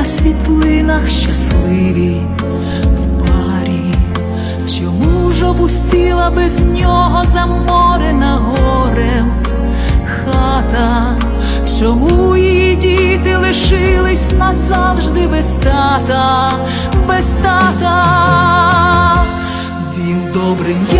на світлинах щасливі в парі. Чому ж опустіла без нього заморена горем хата? Чому її діти лишились назавжди без тата, без тата? Він добрим янголом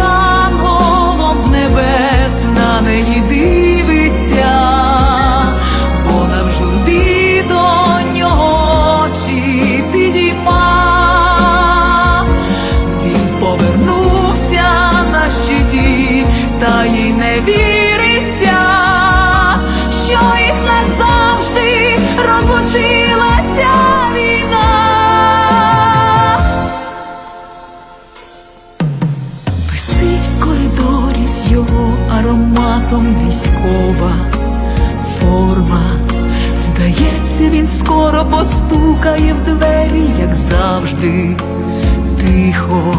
він постукає в двері, як завжди, тихо.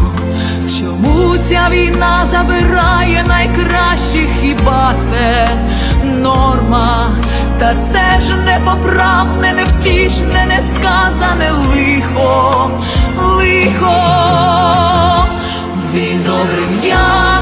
Чому ця війна забирає найкращих, хіба це норма? Та це ж непоправне, невтішне, несказане лихо, лихо. Він добрим янголом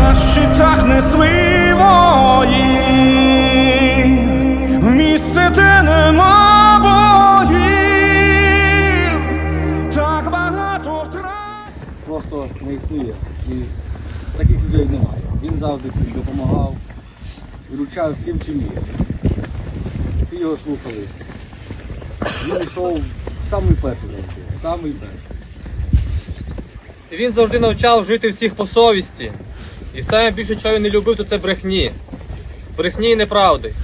на щитах несли вої, в місце, де нема боїв, так багато втрат. просто не існує. І таких людей немає. Він завжди всім допомагав, виручав всім чим є. Всі його слухали. Він йшов самий перший завжди, самий перший. Він завжди навчав жити всіх по совісті. І саме більше, чого він не любив, то це брехні. Брехні і неправди.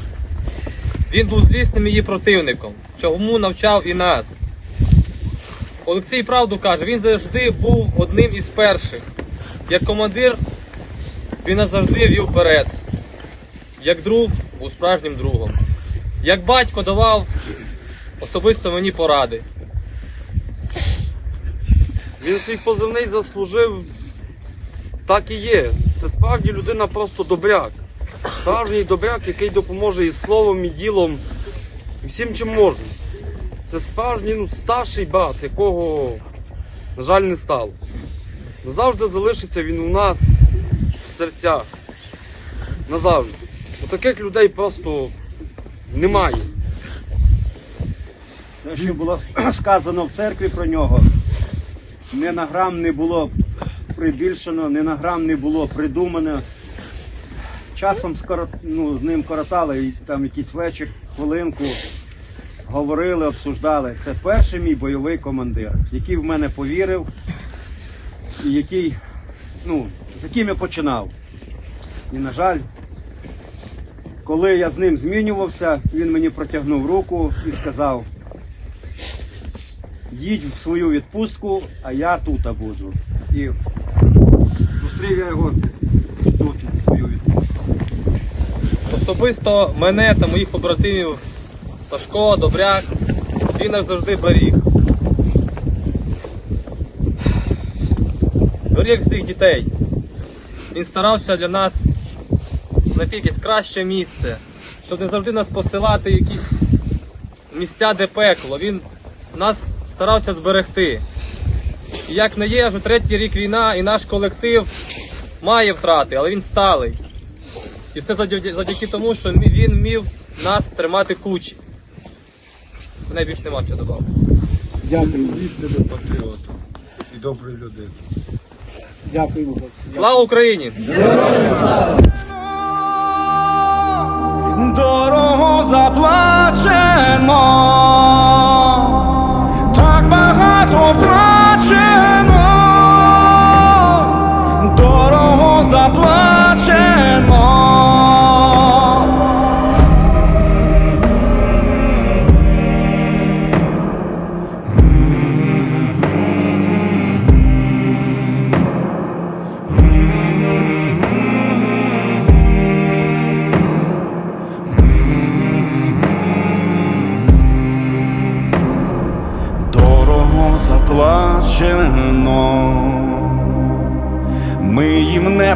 Він був злісним її противником, чому навчав і нас. Олексій правду каже, він завжди був одним із перших. Як командир, він нас завжди вів вперед. Як друг був справжнім другом. Як батько давав особисто мені поради. Він свій позивний заслужив, так і є. Це справді людина просто добряк. Справжній добряк, який допоможе і словом, і ділом, і всім чим може. Це справжній ну, старший брат, якого, на жаль, не стало. Назавжди залишиться він у нас в серцях. Назавжди. Бо таких людей просто немає. Те, що було сказано в церкві про нього, не на грам не було прибільшено, не на грам не було придумано. Часом скоро, ну, з ним коротали там якийсь вечір, хвилинку, говорили, обсуждали. Це перший мій бойовий командир, який в мене повірив і який, ну, з яким я починав. І, на жаль, коли я з ним змінювався, він мені протягнув руку і сказав, їдь в свою відпустку, а я тут буду. І зустрів я тут, відпустку. Особисто мене та моїх побратимів Сашко, Добряк, він нас завжди беріг. Беріг всіх дітей. Він старався для нас знайти якесь краще місце, щоб не завжди нас посилати якісь місця, де пекло. Він нас старався зберегти. І як не є, вже третій рік війна, і наш колектив має втрати, але він сталий. І все завдяки, завдяки тому, що він вмів нас тримати кучі. Мене більше нема чого додати. Дякую. Істинний патріот і добрий людина. Дякую. Слава Україні! Дорого заплачено, дорого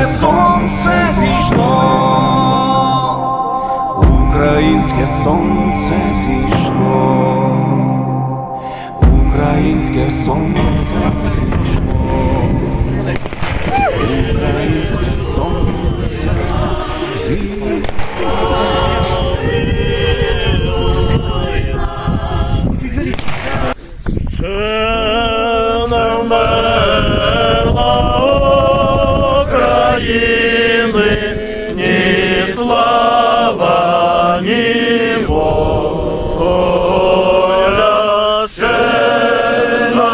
українське сонце зійшло, українське сонце зійшло, українське сонце зійшло, українське сонце зійшло.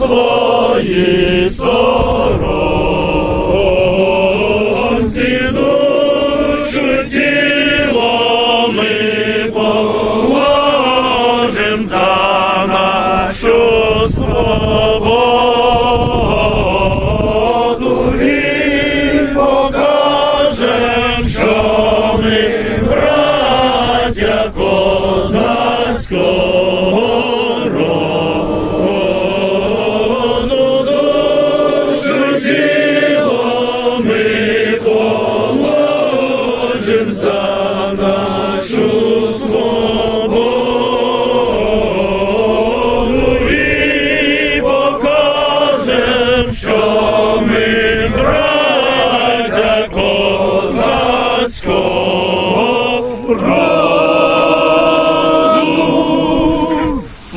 сторонці.